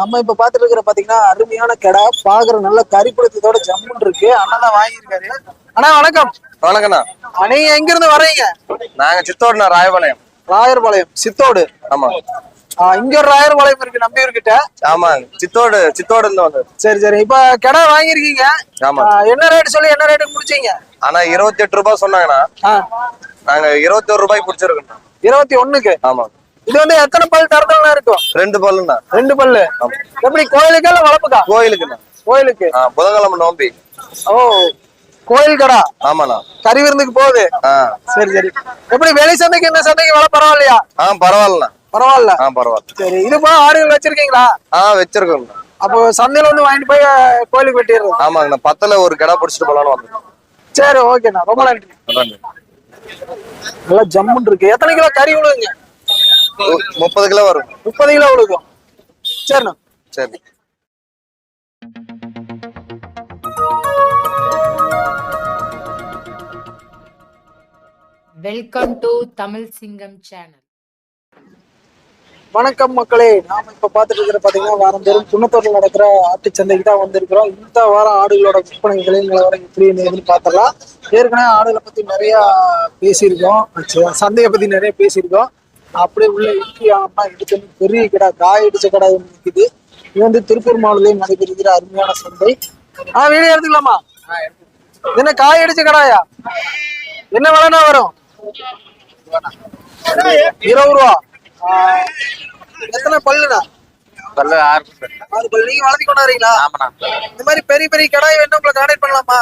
நம்ம இப்ப பாத்துட்டு இருக்கிற பாத்தீங்கன்னா அருமையான கடை. பாக்குற நல்ல கறிப்படுத்ததோட ஜம்முன் இருக்கு. அண்ணா தான் வாங்கியிருக்காரு. அண்ணா வணக்கம். வணக்கண்ணா நீங்க எங்க இருந்து வர்றீங்க நாங்க சித்தோடுண்ணா ராயபாளையம். ராயர்பாளையம். சித்தோடு? ஆமா. இங்க ஒரு ராயர்பாளையம் இருக்கு நம்பியூர் கிட்ட ஆமா சித்தோடு சித்தோடு இருந்து வந்தது சரி சரி. இப்ப கடை வாங்கியிருக்கீங்க. ஆமா. என்ன ரேட் சொல்லி என்ன ரேட்டுக்கு முடிச்சீங்க? ஆனா இருபத்தி எட்டு ரூபாய் சொன்னாங்கண்ணா. நாங்க இருபத்தி ஒரு ரூபாய் பிடிச்சிருக்கோம் இருபத்தி ஒண்ணுக்கு? ஆமா. இது வந்து எத்தனை பல் தரத்தெல்லாம் இருக்கும்? ரெண்டு பல்லுண்ணா. ரெண்டு பல்லு. எப்படி கோயிலுக்கா இல்ல வளர்ப்புக்கா? கோயிலுக்குண்ணா. கோயிலுக்கு. புதன்கிழமை நோம்பி. ஓ கோயில் கடா. ஆமாண்ணா. கறி விருந்துக்கு போகுது? சரி சரி. எப்படி வெளி சந்தைக்கு இந்த சந்தைக்கு விலை பரவாயில்லையா? ஆ பரவாயில்லண்ணா. பரவாயில்ல. ஆ பரவாயில்ல. சரி இது போல ஆடுகள் வச்சிருக்கீங்களா? ஆ வச்சிருக்கோங்கண்ணா அப்போ சந்தையில வந்து வாங்கிட்டு போய் கோயிலுக்கு வெட்டிடுறது ஆமாங்கண்ணா. பத்துல ஒரு கடை பிடிச்சிட்டு போலான்னு வந்தோம். சரி ஓகேண்ணா. ரொம்ப நன்றி. நல்லா ஜம்முன் இருக்கு. எத்தனை கிலோ கறி விழுங்க முப்பது கிலோ வரும். முப்பது கிலோ விழுகும் சரிண்ணா. சரி. வெல்கம் டு தமிழ் சிங்கம் சேனல் வணக்கம் மக்களே. நாம இப்ப பாத்துட்டு இருக்கிற பாத்தீங்கன்னா வாரந்தோறும் குன்னத்தூர்ல நடக்கிற ஆட்டு சந்தைக்கு தான் வந்திருக்கிறோம். இந்த வாரம் ஆடுகளோட விற்பனை விலை நிலவரம் எப்படி ஏதுன்னு பார்த்தலாம் ஏற்கனவே ஆடுகளை பத்தி நிறைய பேசியிருக்கோம். சந்தையை பத்தி நிறைய பேசியிருக்கோம். அப்படியே உள்ள இட்லி ஆனா எடுத்து பெரிய கடை காய் அடிச்ச கடை ஒண்ணு நிக்குது இது வந்து திருப்பூர் மாவட்டத்தில் நடைபெறுகிற அருமையான சந்தை. ஆ வீடியோ எடுத்துக்கலாமா? என்ன காய் அடிச்ச கடாயா? என்ன விலைனா வரும்? இருபது ரூபா. எத்தனை பல்லுண்ணா? பல்லு ஆறு ஆறு பல்லு. நீங்க வளர்த்தி கொண்டாடுறீங்களா? ஆமாண்ணா. இந்த மாதிரி பெரிய பெரிய கடாய் வேணும் உங்களை கான்டாக்ட் பண்ணலாமா?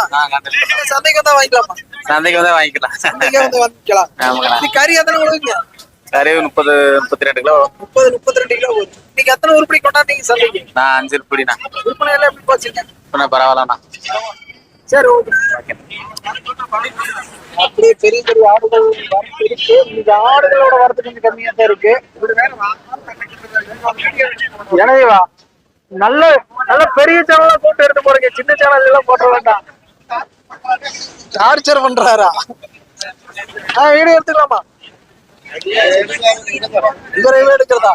சந்தைக்கு வந்தா வாங்கிக்கலாமா? சந்தைக்கு வந்து வாங்கிக்கலாம். சந்தைக்கே வந்து வாங்கிக்கலாம். கறி எத்தனை கொடுங்க கறி முப்பது முப்பத்தி ரெண்டு கிலோ முப்பது முப்பத்தி ரெண்டு கிலோ நீங்க எத்தனை உருப்படி கொண்டாந்தீங்க சந்தைக்கு நான் அஞ்சு இருப்படிண்ணா விற்பனை எல்லாம் எப்படி போச்சுங்க இப்போ பரவாயில்லண்ணா. சரி ஓகே. அப்படியே பெரிய பெரிய ஆடுகள் இருக்கு. இந்த ஆடுகளோட வரத்து கொஞ்சம் கம்மியா தான் இருக்கு. எனவே வா. நல்ல நல்ல பெரிய சேனலா போட்டு எடுத்து போறீங்க சின்ன சேனல் எல்லாம் போட்ட வேண்டாம். டார்ச்சர் பண்றாரா? வீடியோ எடுத்துக்கலாமா? இவரை எடுக்கிறதா?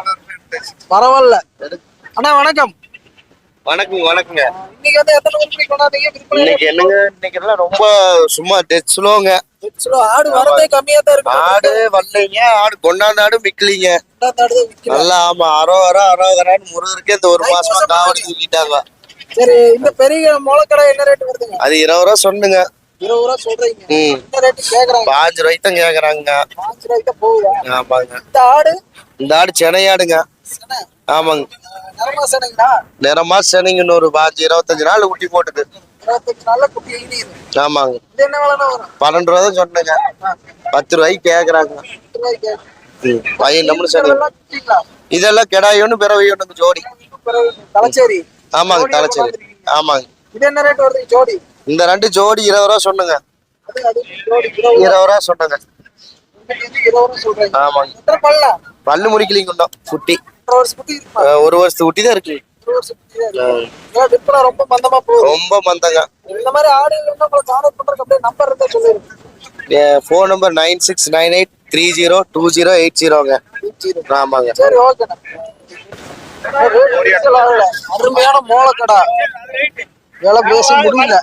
பரவாயில்ல. அண்ணா வணக்கம். வணக்கம் வணக்கங்க. இன்னைக்கு வந்து எத்தனை கொண்டாந்தீங்க? விற்பனை இன்னைக்கு என்னங்க? இன்னைக்கு எல்லாம் ரொம்ப சும்மா டெத் ஸ்லோங்க ஆடு வரதே கம்மியா தான் இருக்கு. ஆடு வரலைங்க. ஆடு ஆடு விக்கலீங்க. நல்லா ஆமா அரோகரா அரோகரான்னு முருகருக்கே இந்த ஒரு மாசமா காவடி தூக்கிட்டாங்க. சரி இந்த பெரிய முளைக்கடை என்ன ரேட் வருதுங்க? அது இருபது ரூபா சொன்னுங்க. இருபது ரூபா சொல்றீங்க. ம். என்ன ரேட் கேக்குறாங்க. பாஞ்சு ரூபாய்க்கு தான் கேக்குறாங்க பாஞ்சு ரூபாய்க்கு தான் போகுதா? ஆமாங்க. இந்த ஆடு? இந்த ஆடு சென்னையாடுங்க. செனை, ஆமாங்க. நிறமா செனைங்களா நிறமா இன்னொரு பாஞ்சு இருபத்தஞ்சு நாள் ஊட்டி போட்டுது. இருபத்தஞ்சு நாள்ல குட்டி ஈனிது ஆமாங்க. இது என்ன விலைனா வரும்? பன்னெண்டு ரூபா தான் சொன்னேங்க. பத்து ரூபாய்க்கு கேக்குறாங்க. பத்து ரூபாய்க்கு பையன் நம்மளும் சரி இதெல்லாம் குட்டிங்களா? இதெல்லாம் கிடாய் ஒன்று பிறவை ஒன்று ஜோடி. தலைச்சேரி. ஆமாங்க தலைச்சேரி. ஆமாங்க. இது என்ன ரேட் வருது ஜோடி? இந்த ரெண்டு ஜோடி இருபது ரூபா சொன்னுங்க. இருபது ரூபா. இருபது ரூபா ஆமாங்க பல்லு முடிக்கலிங்க இன்னும். குட்டி. ஒரு வருஷம் ஒரு வருஷத்து குட்டி தான் இருக்கு. ரொம்ப மந்தமா போகுது ரொம்ப மந்தங்க. இந்த மாதிரி ஆடு அப்படியே number phone number nine six nine eight three zero two zero eight ஜீரோங்க ஆமாங்க. சரி ஓகேண்ணா அருமையான மோளக்கடா விலை பேச முடியல.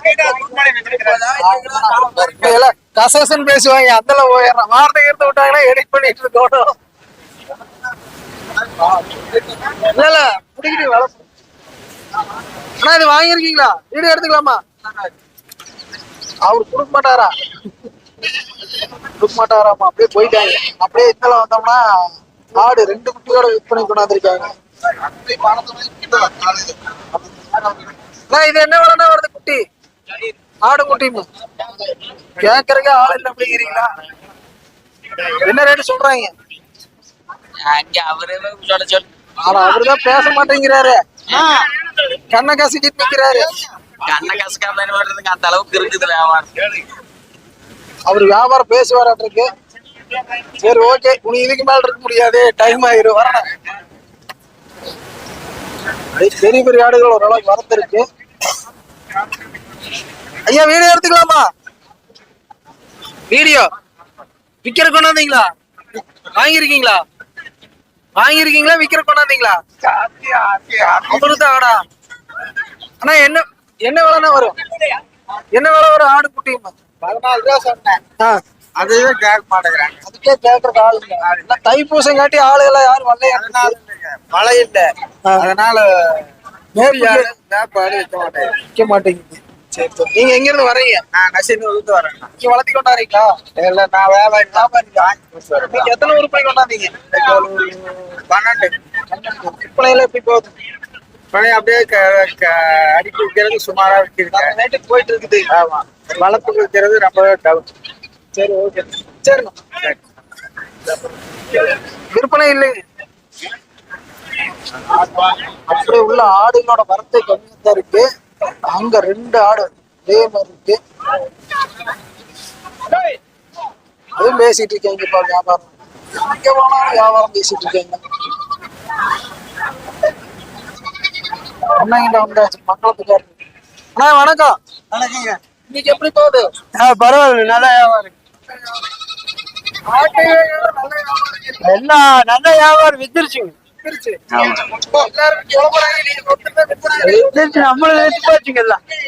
இல்ல, கசகசன்னு பேசுவாங்க அந்தல போயிடுறான். வார்த்தை எடுத்து விட்டாங்கன்னா எடிட் பண்ணிட்டு இருக்கணும். இல்ல இல்ல முடிக்கிட்டு வேலை அண்ணா இது வாங்கியிருக்கீங்களா? வீடியோ எடுத்துக்கலாமா? அவர் கொடுக்க மாட்டாரா? கொடுக்க மாட்டாராமா? அப்படியே போயிட்டாங்க. அப்படியே இத்தல வந்தோம்னா ஆடு ரெண்டு குட்டியோட விற்பனை கொண்டாந்துருக்காங்க இது என்ன விலைன்னா வருது குட்டி? ஆடு குட்டி கேக்குறதுக்கு ஆள் இல்லை அப்படிங்கிறீங்களா? என்ன ரேட்டு சொல்றாங்க? ஆனா அவருதான் பேச மாட்டேங்கிறாரு. கண்ணை கசிக்கிட்டு நிக்கிறாரு. கண்ண கசக்காம பண்றதுக்கு அந்த அளவுக்கு இருக்குது வியாபாரம். அவர் வியாபாரம் பேசுவாராட்டிருக்கு சரி ஓகே உனக்கு இதுக்கு மேல இருக்க முடியாது. டைம் ஆயிரும். வரணும் பெரிய பெரிய ஆடுகள் ஓரளவுக்கு வரத்திருக்கு ஐயா வீடியோ எடுத்துக்கலாமா? வீடியோ. விக்கிற கொண்டாந்தீங்களா? வாங்கியிருக்கீங்களா? வாங்கியிருக்கீங்களா விக்கிற கொண்டாந்தீங்களா? அவ்வளவுதான் ஆடா. அண்ணா என்ன என்ன விலைண்ணா வரும்? என்ன விலை வரும் ஆடு குட்டியுமா? பதினாலு ரூபா சொன்னேன். ஆ. அதுவே கேட்க மாட்டேங்கிறாங்க. அதுக்கே கேட்கறது ஆள் இல்லை. எல்லாம் தைப்பூசம் காட்டி ஆளுகளை யாரும் இல்லைங்க, மழை இல்ல. அதனால சாப்பாடு வைக்க மாட்டேன். விற்க மாட்டேங்குது. சரி நீங்க எங்க இருந்து வரீங்க? நான் நசின்னு விழுந்து வரேன். நீங்க வளர்த்தி கொண்டாடுறீங்களா? இல்ல நான் வேலை இல்லாம. நீங்க எத்தனை உருப்படி கொண்டாந்தீங்க? பன்னெண்டு. விற்பனையில எப்படி போகுது? பழைய அப்படியே அடிக்கி வைக்கிறது சுமாரா ரேட்டுக்கு போயிட்டு இருக்குது ஆமா. வளர்ப்பு வைக்கிறது ரொம்ப டவுன் சரி ஓகே சரிண்ணா விற்பனை இல்லைங்க அப்படியே உள்ள ஆடுகளோட வரத்தை கம்மியா தான் இருக்கு. அங்க ரெண்டு ஆடு அதே மாதிரி இருக்கு. அதுவும் பேசிட்டு இருக்கேன் பாரு வியாபாரம். எங்க போனாலும் வியாபாரம் பேசிட்டு இருக்கேங்க அண்ணா வந்தாச்சு மக்களத்துக்காரு அண்ணா வணக்கம். வணக்கங்க. இன்னைக்கு எப்படி போகுது? பரவாயில்ல நல்லா வியாபாரம் ஆட்டு நல்ல வியாபாரம் நல்ல வித்துருச்சுங்க. போறாங்க?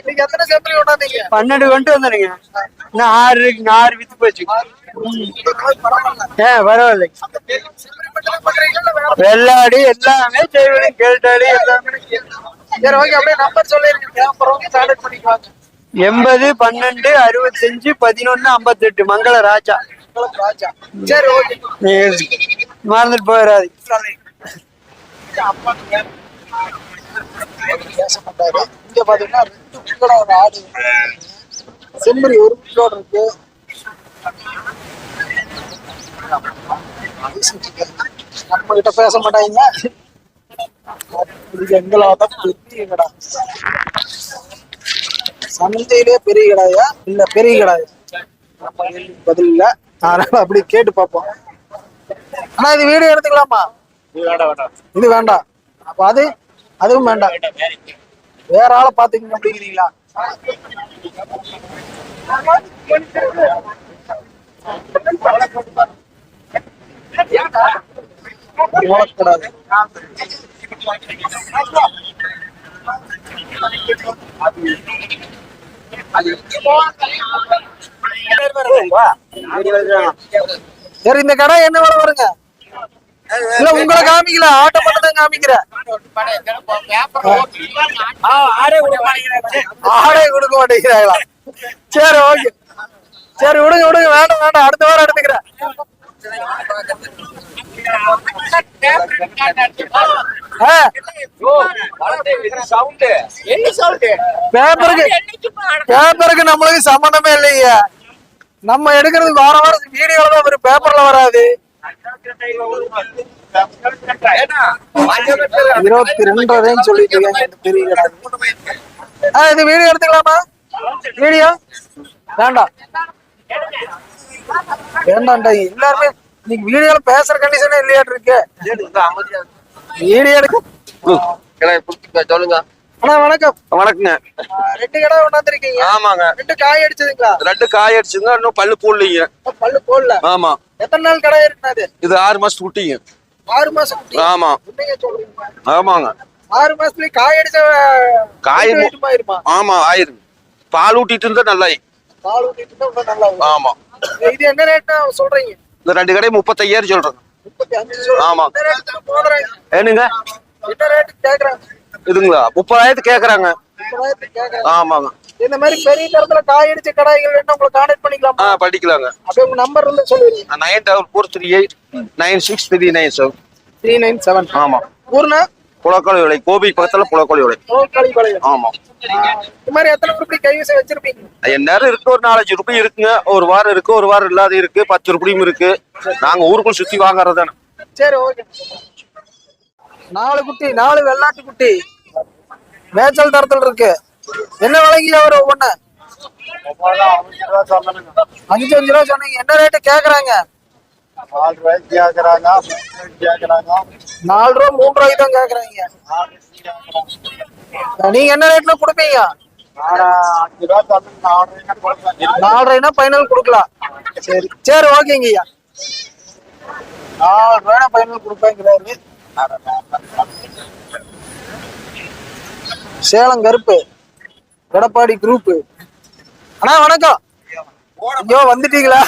நீங்க எத்தனை செம்பரி கொண்டாந்தீங்க? பன்னெண்டு கொண்டு வந்தனுங்க இன்னும் ஆறு இருக்குங்க ஆறு வித்து போச்சு பரவாயில்ல? வெள்ளாடி எல்லாமே செய்வடி கேட்டாடி எல்லாமே சரி, அப்படியே contact பண்ணிக்குவாங்க. எண்பது பன்னெண்டு அறுபத்தஞ்சு பதினொன்னு ஐம்பத்தெட்டு மங்கள ராஜா. சரி. மறந்துட்டு போயிடாது பேச மாட்டாரு. இங்க பாத்தீங்கன்னா ரெண்டு புங்கட ஒரு ஆடு செம்மறி ஒரு புங்கோட இருக்கு. நம்ம கிட்ட பேச மாட்டாங்க. எங்களாதான் எங்களோட பெரிய கடா. சந்தையிலே பெரிய கடாயா? இல்ல பெரிய கடாயா? பதில் இல்ல. அதனால அப்படி கேட்டு பார்ப்போம். ஆனா இது வீடியோ எடுத்துக்கலாமா? இது வேண்டாம் அப்ப அது அதுவும் வேண்டாம் வேற ஆளை பாத்துக்கங்க அப்படிங்கிறீங்களா சரி இந்த கடை என்ன விலை வருங்க? இல்ல உங்களை காமிக்கல ஆட்டோ மட்டும் தான் காமிக்கிறேன் ஆடே கொடுக்க மாட்டேங்கிறாங்களா? சரி ஓகே சரி விடுங்க விடுங்க வேண்டாம் வேண்டாம் அடுத்த வாரம் எடுத்துக்கிறேன். பேப்பருக்கு பேப்பருக்கு நம்மளுக்கு சம்பந்தமே இல்லைங்க நம்ம எடுக்கிறது வாரம் வாரம் வீடியோல தான் வரும் பேப்பர்ல வராது. இருபத்தி ரெண்டரைன்னு சொல்லிட்டு பெரிய ஆ இது வீடியோ எடுத்துக்கலாமா? வீடியோ வேண்டாம். வேண்டாம்டா எல்லாருமே நீங்க வீடியோல பேசுற கண்டிஷனே இல்லையாட்டு இருக்கு. வீடியோ எடுக்க சொல்லுங்க அண்ணா வணக்கம். வணக்கங்க. ரெண்டு கடை கொண்டாந்துருக்கீங்க ஆமாங்க. ரெண்டு காய் அடிச்சதுங்களா? ரெண்டு காய் அடிச்சுங்க இன்னும் பல்லு போடலீங்க. பல்லு போடல. ஆமா. எத்தனை நாள் கடை இருக்குனாது இது? ஆறு மாசம் குட்டிங்க ஆறு மாசம் குட்டி. ஆமா. என்னங்க சொல்றீங்க? ஆமாங்க. ஆறு மாசத்துலயே காய் அடிச்ச காய் ஆமா ஆயிருங்க பால் ஊட்டிட்டு இருந்தா நல்லா பால் ஊத்திட்டு இருந்தா நல்லா. ஆமா. இது என்ன ரேட் சொல்றீங்க? இந்த ரெண்டு கடை முப்பத்தையாயிரம் சொல்றேன். ஆமா. என்ன ரேட்டுக்கு போடுறீங்க? ஏனுங்க என்ன ரேட்டுக்கு கேக்குறாங்க? இதுங்களா? முப்பதாயிரத்துக்கு கேக்குறாங்க. ஆமாங்க. இந்த மாதிரி பெரிய தரத்துல காய் அடிச்ச கடாய்கள் வேணா உங்களை கான்டாக்ட் ஆ பண்ணிக்கலாமா படிக்கலாங்க அப்படியே உங்க நம்பர் இருந்து சொல்லிடுங்க nine double four three eight nine six three nine seven three nine seven ஆமா. ஊர்னா? புலக்கோழி விலை கோபி பக்கத்துல புலக்கோழி விலை களி பாளையம் ஆமா. இந்த மாதிரி எத்தனை உருப்படி கைவசம் வச்சிருப்பீங்க? எந்நேரம் இருக்கு ஒரு நாலஞ்சு ரூபாய் இருக்குங்க. ஒரு வாரம் இருக்கு ஒரு வாரம் இல்லாத இருக்கு பத்து ரூபாயும் இருக்கு. நாங்க ஊருக்குள்ள சுத்தி வாங்குறது தானே சரி ஓகே நாலு குட்டி நாலு வெள்ளாட்டு குட்டி. மேய்ச்சல் தரத்தில் இருக்கு. என்ன விலைக்கு வரும் ஒவ்வொன்னு? அஞ்சு அஞ்சு ரூபா சொன்னீங்க. என்ன ரேட்டு கேக்குறாங்க? நாலு ரூபா மூணு ரூபாய்க்கு தான் கேக்குறாங்க. நீங்க என்ன ரேட்ல கொடுப்பீங்க? நாலரைனா பைனல் கொடுக்கலாம். சரி சரி ஓகேங்க ஐயா. நாலு ரூபாய் பைனல் கொடுப்பேங்கிறாரு. சேலம் கருப்பு. எடப்பாடி குரூப் அண்ணா வணக்கம். ஐயோ வந்துட்டீங்களா?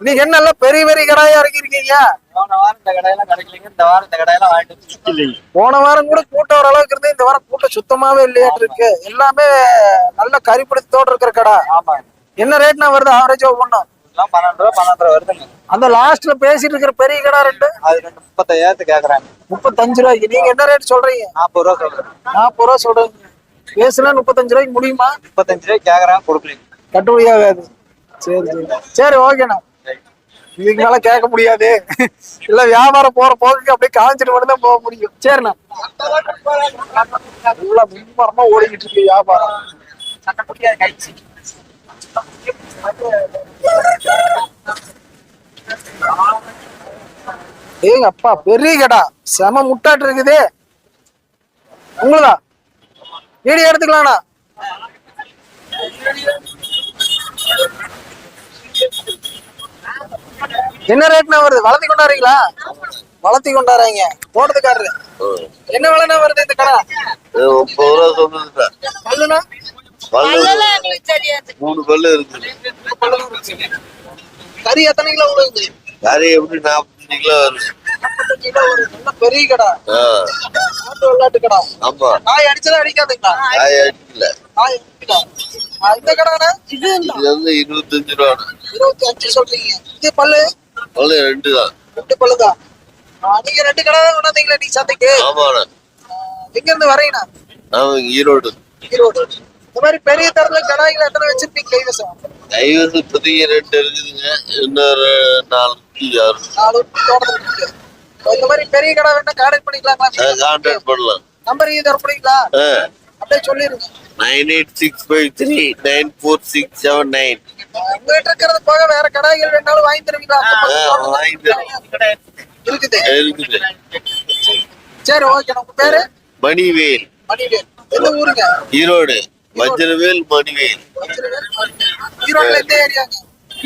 நீங்க என்ன பெரிய பெரிய கடாயா இறக்கிருக்கீங்க போன வாரம் இந்த கடையெல்லாம் கிடைக்கலங்க இந்த வாரம் இந்த கடையெல்லாம் வாங்கிட்டு போன வாரம் கூட கூட்டம் வர அளவுக்கு இருந்து இந்த வாரம் கூட்டம் சுத்தமாவே இல்லையாட்டு இருக்கு. எல்லாமே நல்ல கறிப்பிடித்தோடு இருக்கிற கடை. ஆமா. என்ன ரேட்னா வருது ஆவரேஜா ஒவ்வொன்றும்? பன்னெண்டு ரூபா பன்னெண்டு வருதுங்க. அந்த லாஸ்ட்ல பேசிட்டு இருக்கிற பெரிய கடை ரெண்டு? அது ரெண்டு முப்பத்தையாயிரத்து கேக்குறாங்க. முப்பத்தஞ்சு ரூபாய்க்கு. நீங்க என்ன ரேட் சொல்றீங்க? நாற்பது ரூபா சொல்றேன். நாற்பது ரூபா சொல்றீங்க. பேசுனா முப்பத்தஞ்சு ரூபாய்க்கு முடியுமா? முப்பத்தஞ்சு ரூபாய் கேக்குறாங்க கொடுக்கலீங்க. கட்டுப்படி ஆகாது சரி. சரி சரி ஓகேண்ணா இதுக்கு மேல கேட்க முடியாது. இல்ல வியாபாரம் போற போக்கு அப்படியே காமிச்சிட்டு மட்டும் தான் போக முடியும். சரிண்ணா. நல்லா மும்மரமா ஓடிக்கிட்டு இருக்கு வியாபாரம். ஏங்க அப்பா பெரிய கடா. செம முட்டாட்டு இருக்குது. உங்களுதா? வீடியோ எடுத்துக்கலாம்ண்ணா. என்ன ரேட்னா வருது? வளர்த்தி கொண்டாடுறீங்களா? வளர்த்தி கொண்டாடுறீங்க. தோட்டத்துக்காரரு. என்ன விலைனா வருது இந்த கடை? முப்பது ரூபா சொன்னதுல பல்லுனா பல்லு மூணு பல்லு இருக்குது கறி எத்தனை கிலோ விழுது கறி எப்படி நாற்பத்தஞ்சு கிலோ வருது. பெரிய கடை. விளையாட்டு கடை ஆமா. நாய் அடிச்சதா அடிக்காதுங்களா அடிக்கல. நாய் இந்த கடைனா இது வந்து இருபத்தஞ்சு ரூபா இருபத்தி அஞ்சு சொல்றீங்க. இது பல்லு? பல்லு ரெண்டு தான். ரெண்டு நீங்க ரெண்டு கடை தான் கொண்டாந்தீங்களா நீ சந்தைக்கு ஆமாண்ணா எங்க இருந்து வரீங்கண்ணா ஆமா ஈரோடு. ஈரோடு. இந்த மாதிரி பெரிய தரத்துல கடாய்கள் எத்தனை வச்சிருப்பீங்க கைவசம்? கைவசம் இப்போதைக்கு ரெண்டு இருக்குதுங்க. இன்னொரு நாலு நாலு இந்த மாதிரி பெரிய கடை வேணா கான்டாக்ட் பண்ணிக்கலாங்களா? கான்டாக்ட் பண்ணலாம். நம்பர் இது முடியுங்களா அப்படியே சொல்லிருங்க. Nine eight six five three nine four six seven nine உங்ககிட்ட இருக்கிறது போக வேற கடாய்கள் வேணாலும் வாங்கி தருவீங்களா. இருக்குது. இருக்குது. சரி ஓகே உங்க பேரு? மணிவேல். மணிவேல். எந்த ஊருங்க? ஈரோடு. வஜ்ரவேல் மணிவேல். ஈரோட்ல எந்த ஏரியாங்க?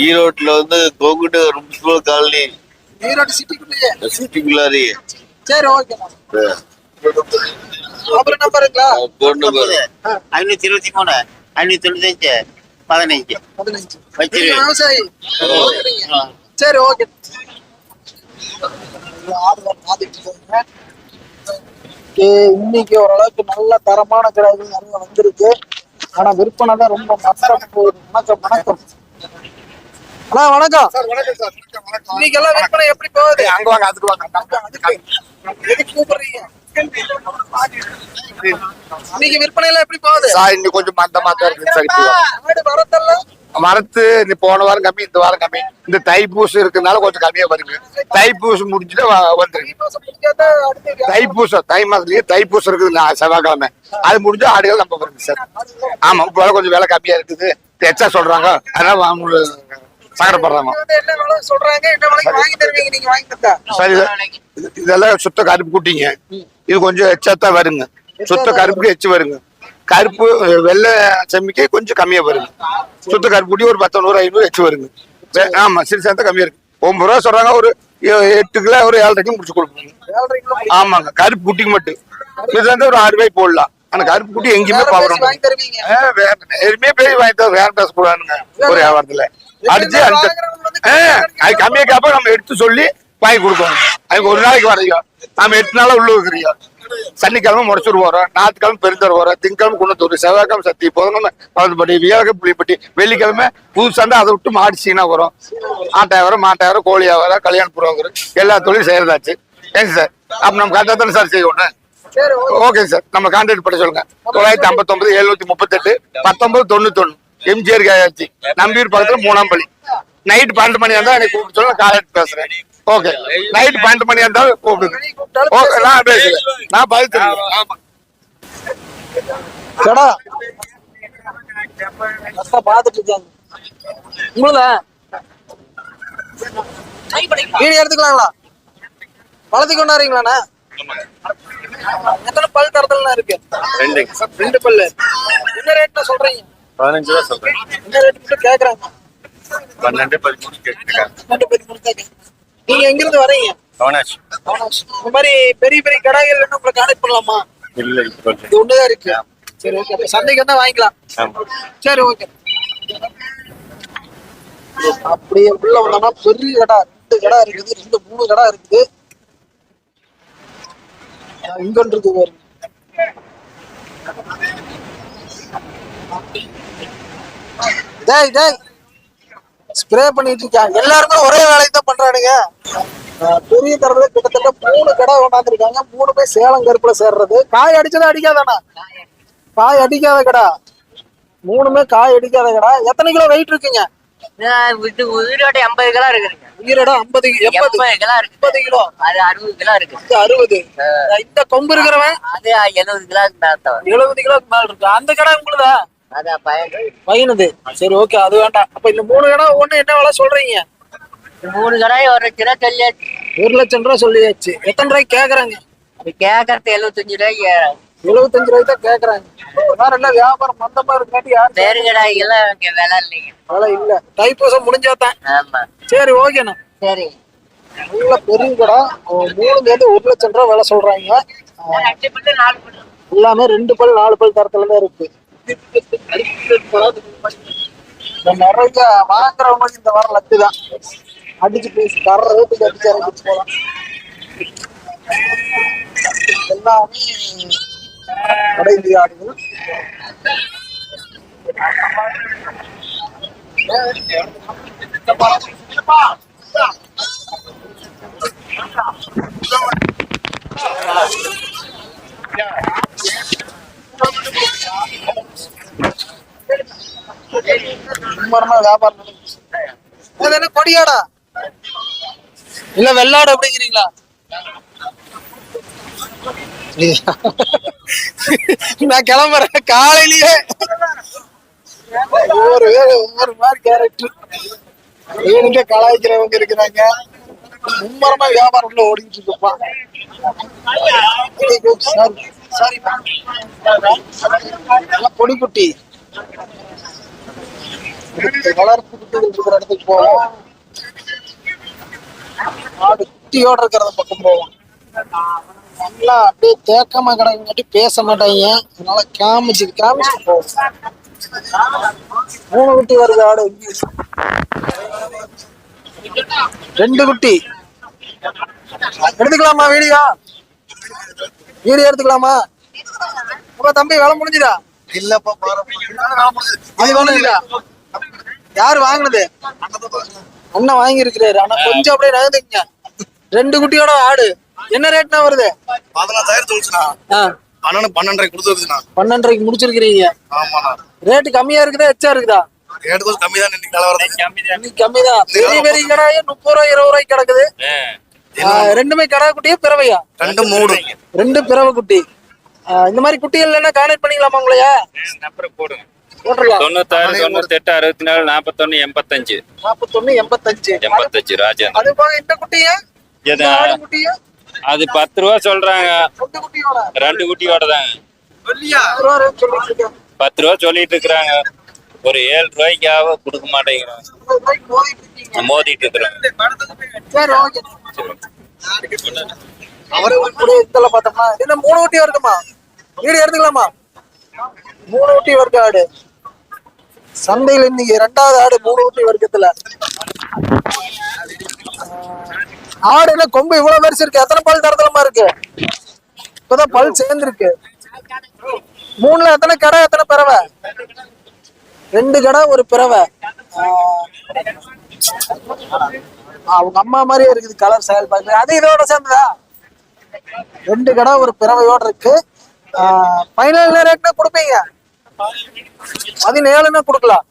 ஈரோட்ல வந்து முனிசிபல் காலனி. ஈரோடு சிட்டிக்குள்ளேயே. சிட்டிக்குள்ளாரி சரி ஓகே அப்புறம் நம்பருங்களா போன் நம்பர் ஐநூத்தி இருபத்தி மூணு ஐநூத்தி தொண்ணூத்தஞ்சு பதினஞ்சு. பதினஞ்சு. விவசாயி. சரி ஓகே இன்னைக்கு ஓரளவுக்கு நல்ல தரமான கிடாய்கள் நிறைய வந்திருக்கு. ஆனா விற்பனை தான் ரொம்ப நஷ்டம் போகுது. வணக்கம் வணக்கம். அண்ணா வணக்கம். இன்னைக்கு எல்லாம் விற்பனை எப்படி போகுது? அங்க வாங்க அதுக்கு வாங்க. எதுக்கு கூப்பிடுறீங்க? இன்னைக்கு விற்பனை எல்லாம் எப்படி போகுது? சார் இன்னும் கொஞ்சம் மந்தமா தான் இருக்கு சரி வரத்தெல்லாம் மரத்து இந்த போன வாரம் கம்மி இந்த வாரம் கம்மி. இந்த தைப்பூசம் இருக்கிறதுனால கொஞ்சம் கம்மியா வருங்க தைப்பூசம் முடிஞ்சுட்டு வந்துருங்க தைப்பூசம் தை மாசத்துலயே தைப்பூசம் இருக்குது செவ்வாய்க்கிழமை. அது முடிஞ்சா ஆடுகள் நம்ம வருங்க சார். ஆமா இப்போ கொஞ்சம் விலை கம்மியா இருக்குது. எச்சா சொல்றாங்க. அதனால வாங்க சங்கடப்படுறாங்க. சரி. இது- இதெல்லாம் சுத்த கருப்பு குட்டிங்க. இது கொஞ்சம் எச்சாத்தான் வருங்க. சுத்த கருப்புக்கு எச்சு வருங்க. கருப்பு வெள்ளை செம்மிக்கு கொஞ்சம் கம்மியா வருங்க. சுத்த கருப்பு குட்டி ஒரு பத்தொன்னூறு ஐநூறு எச்சு வருங்க. ஆமா சிறு சேர்த்தா கம்மியா இருக்கு. ஒன்பது ரூபா சொல்றாங்க ஒரு எட்டு கிலோ ஒரு ஏழரைக்கு முடிச்சு கொடுப்போம் ஆமாங்க கருப்பு குட்டிக்கு மட்டும். இது வந்து ஒரு ஆறு ரூபாய் போடலாம். ஆனா கருப்பு குட்டி எங்கேயுமே பேசி பாக்குறோம் வேற எதுவுமே பேய் வாங்கி தர வேற பேசக்கூடாதுங்க ஒரு வியாபாரத்துல. அடிச்சு அது கம்மியா கேப்ப நம்ம எடுத்து சொல்லி வாங்கி கொடுக்கணும். அதுக்கு ஒரு நாளைக்கு வரையும் நாம எட்டு நாளா உள்ள வைக்கிறோம் சனிக்கிழமை முடச்சூர் போறோம் ஞாயிற்றுக்கிழமை பெருந்தர் போறோம் திங்கக்கிழமை குணத்தூர் செவ்வாய்க்கிழமை சத்தி புதன்கிழமை பழம்பட்டி வியாழக்கிழமை புளிப்பட்டி வெள்ளிக்கிழமை புதுசாண்டா அதை விட்டு மாடு சீனா வரும் ஆட்டாயிரம் மாட்டாயிரம் கோழி வியாபாரம் கல்யாண புரோங்கர் எல்லா தொழிலும் செய்யறதாச்சு. ஏங்க சார்? அப்ப நம்ம கரெக்டாக தானே சார் செய்யணும். ஓகே. சார். நம்ம கான்டாக்ட் பண்ண சொல்லுங்க. தொள்ளாயிரத்தி ஐம்பத்தொன்பது எழுநூத்தி முப்பத்தெட்டு பத்தொன்பது தொண்ணூத்தொன்னு. எம்ஜிஆர் காயாச்சி நம்பியூர் பக்கத்துல மூணாம் பள்ளி. நைட் பன்னெண்டு மணியா இருந்தா எனக்கு கூப்பிட்டு சொல்லுங்க கான்டாக்ட் பேசுறேன். ஓகே நைட் பன்னெண்டு மணியா இருந்தாலும் கூப்பிடுங்க. ஓகே நான் பேசுறேன். நான் பதில் தெரியும் ஆமா கடா பாத்துட்டு இருக்காங்க. உங்களுதா வீடியோ எடுத்துக்கலாங்களா? வளர்த்தி கொண்டாடுறீங்களாண்ணா? எத்தனை பல் தரதுலாம் இருக்கு? ரெண்டு. ரெண்டு பல்லு. என்ன ரேட்ல சொல்றீங்க? பதினஞ்சு ரூபா சொல்றேன். கேக்குறாங்க பன்னெண்டு பதிமூணு கேட்டுருக்காங்க நீங்க எங்க இருந்து வரீங்க? கவனாச்சு இந்த மாதிரி பெரிய பெரிய கடைகள் உங்களை கான்டெக்ட் பண்ணலாமா? இல்லை இது ஒண்ணுதான் இருக்கு. சரி ஓகே சந்தைக்கு வந்தா வாங்கிக்கலாம். சரி ஓகே அப்படியே உள்ள வந்தோம்னா பெரிய கடை ரெண்டு கடை இருக்குது. ரெண்டு மூணு கடை இருக்குது. இங்க இருக்கு பாருங்க. டேய் டேய். ஸ்ப்ரே பண்ணிட்டு இருக்காங்க எல்லாருமே ஒரே வேலையை தான் பண்றானுங்க பெரிய கடவுள கிட்டத்தட்ட மூணு கடை கொண்டாந்துருக்காங்க மூணுமே சேலம் கருப்புல சேர்றது. காய் அடிச்சதா அடிக்காதானா? காய் அடிக்காத கடை. மூணுமே காய் அடிக்காத கடை. எத்தனை கிலோ வெயிட் இருக்குங்க? உயிரோட எண்பது கிலோ இருக்குதுங்க. உயிரிடம் ஐம்பது எண்பது. கிலோ இருக்கு. முப்பது கிலோ. அது அறுபது கிலோ இருக்கு. இது அறுபது. இந்த கொம்பு இருக்கிறவன் அது எழுபது கிலோ மேத்தவன் எழுபது கிலோக்கு மேல இருக்கு. அந்த கடை உங்களுதா? பையனது. சரி ஓகே அது வேண்டாம். அப்ப இந்த மூணு கடை ஒண்ணு என்ன விலை சொல்றீங்க? மூணு கடாய் ஒரு கிலோ சொல்லியாச்சு. ஒரு லட்சம் ரூபாய் சொல்லியாச்சு. எத்தனை ரூபாய்க்கு கேக்குறாங்க? அது கேட்கறது எழுபத்தஞ்சு ரூபாய்க்கு எழுபத்தஞ்சு ரூபாய்க்கு தான் கேக்குறாங்க. வேற எல்லாம் வியாபாரம் மந்தமா இருக்காட்டி யாரும் கடாய்க்கெல்லாம் இங்க விலை இல்லைங்க. விலை இல்ல. தைப்பூசம் முடிஞ்சாதான் ஆமா. சரி ஓகேண்ணா சரி. நல்ல பெரிய கடை. மூணு சேர்ந்து ஒரு லட்சம் ரூபாய் விலை சொல்றாங்க. எல்லாமே ரெண்டு பல் நாலு பல் தரத்துல தான் இருக்கு. நிறைய வாங்குறவங்களுக்கு இந்த வாரம் லக்கு தான் அடிச்சு பேசி தர ரேட்டுக்கு அடிச்சு இறங்கிட்டு போலாம் எல்லாமே வட இந்திய ஆடுகள் Yeah. வியாபாரம் அது என்ன கொடியாடா? இல்ல வெள்ளாடு அப்படிங்கிறீங்களா? நான் கிளம்புறேன். காலையிலயே. ஒவ்வொரு ஒவ்வொரு மாதிரி கேரக்டர் வேணுங்க கலாய்க்கிறவங்க இருக்கிறாங்க. மும்மரமா வியாபாரம்ல உள்ள ஓடிட்டு இருக்குப்பா பொடிக்குட்டி. வளர்ப்பு குட்டிகள் இருக்கிற இடத்துக்கு போவோம். ஆடு குட்டியோட இருக்கிறத பக்கம் போவோம். நல்லா அப்படியே தேக்கமா கிடங்காட்டி பேச மாட்டாங்க. அதனால காமிச்சு காமிச்சு போவோம். மூணு குட்டி வருது ஆடு. ரெண்டு குட்டி. எடுத்துக்கலாமா வீடியோ? வீடியோ எடுத்துக்கலாமா? அப்ப தம்பி வேலை முடிஞ்சுதா? இல்லப்பா அது வாங்குனதா யாரு வாங்குனது? அண்ணன் வாங்கி இருக்கிறாரு ஆனா கொஞ்சம் அப்படியே நகர்ந்துங்க ரெண்டு குட்டியோட ஆடு. என்ன ரேட்னா வருது? பதினஞ்சாயிரம் சொல்லுச்சுண்ணா ஆ, பன்னெண்டு பன்னெண்டரை கொடுத்துருக்குண்ணா பன்னெண்டரைக்கு முடிச்சிருக்கிறீங்க. ஆமாண்ணா. ரேட்டு கம்மியா இருக்குதா எச்சா இருக்குதா? ரேட்டு கொஞ்சம் கம்மி தான் இன்னைக்கு நிலவரம் பெரிய பெரிய கடாயே முப்பது ரூபாய் இருபது ரூபாய்க்கு கிடக்குது. ஆ, ரெண்டுமே கடா குட்டியா பிறவையா? ரெண்டு மூணு. ரெண்டு பிறவை குட்டி. இந்த மாதிரி குட்டிகள் என்ன கான்டெக்ட் பண்ணிக்கலாமா உங்களையா? நம்பர் போடுங்க. தொண்ணூத்தாறு தொண்ணூத்தெட்டு அறுபத்தி நாலு நாற்பத்தொன்னு எண்பத்தஞ்சு. நாற்பத்தொன்னு எண்பத்தஞ்சு. எண்பத்தஞ்சு ராஜேந்திரன். அது போக இந்த குட்டியா? அது பத்து ரூபா சொல்றாங்க. ரெண்டு குட்டியோட. தாங்க ரூபா ரேட் பத்து ரூபா சொல்லிட்டு இருக்கிறாங்க. ஒரு ஏழு ரூபாய்க்காக கொடுக்க மாட்டேங்கிறோம். மோதிட்டு இருக்கிறோம். அவரு பார்த்தோம்னா என்ன மூணு ஊட்டி வருதுமா? வீடு எடுத்துக்கலாமா? மூணு ஊட்டி வருது ஆடு. சந்தையில இன்னைக்கு ரெண்டாவது ஆடு மூணு ஊட்டி வர்க்கத்துல. ஆடு என்ன கொம்பு இவ்வளவு பெருசு இருக்கு? எத்தனை பல் தரத்தலமா இருக்கு? இப்பதான் பல் சேர்ந்துருக்கு. மூணுல எத்தனை கடை எத்தனை பிறவை? ரெண்டு கடை ஒரு பிறவை. அவங்க அம்மா மாதிரியே இருக்குது கலர் செயல் பார்க்க அது இதோட சேர்ந்ததா? ரெண்டு கடை ஒரு பிறவையோட இருக்கு. ஃபைனல் ரேட்னா கொடுப்பீங்க? பதினேழுன்னா கொடுக்கலாம்.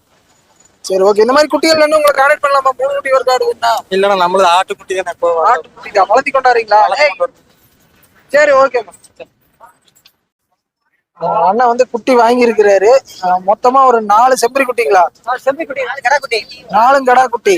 சரி ஓகே இந்த மாதிரி குட்டிகள் வேணும் உங்களை கான்டெக்ட் பண்ணலாமா? மூணு குட்டி ஒரு கார்டு வேணா இல்லண்ணா நம்மளது ஆட்டுக்குட்டி தான் இப்போ ஆட்டு குட்டி தான் வளர்த்தி கொண்டாடுறீங்களா. சரி ஓகேம்மா அண்ணா வந்து குட்டி வாங்கி இருக்கிறாரு மொத்தமா ஒரு நாலு செம்பரி குட்டிங்களா? செம்பி குட்டி நாலு கடா குட்டி. நாலும் கடா குட்டி.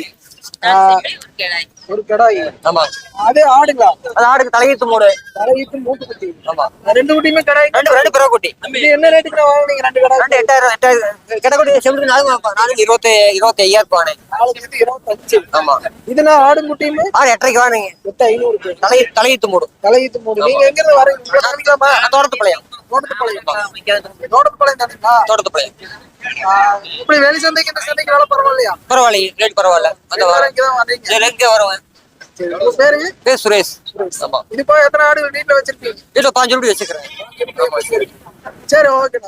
ஒரு கடாய். ஆமா. அது ஆடுங்களா? அது ஆடுக்கு தலையீத்து மூடு. தலையீத்து மூட்டு குட்டி. ஆமா. ரெண்டு குட்டியுமே கடாய். ரெண்டு ரெண்டு பிறகு குட்டி. இது என்ன ரேட்டுக்கு வாங்குனீங்க? ரெண்டு கடாய். ரெண்டு எட்டாயிரம் எட்டாயிரம். கிட்ட குட்டி செம்பு நாலு நாளைக்கு இருபத்தி இருபத்தி ஐயாயிரம் போனேன் நாளைக்கு இருபத்தஞ்சு. ஆமா. இதுனா ஆடு குட்டியுமே? ஆறு எட்டரைக்கு வாங்க எட்டு ஐநூறு. தலை தலையீத்து மூடு. தலையீத்து மூடு. நீங்க எங்க இருந்து வரீங்க தோட்டத்து பழையம் இப்படி வெளி சந்தைக்கு இந்த சந்தைக்கு வேலை பரவாயில்லையா? பரவாயில்ல ரேட் பரவாயில்ல. அந்த வாரம் வருவேன்? பேரு? பேர் சுரேஷ். ஆமா. இது போய் எத்தனை ஆடு வீட்டுல வச்சிருக்கீங்க? வீட்டுல பாஞ்சு ரூபாய் வச்சுக்கிறேன் சரி. ஓகே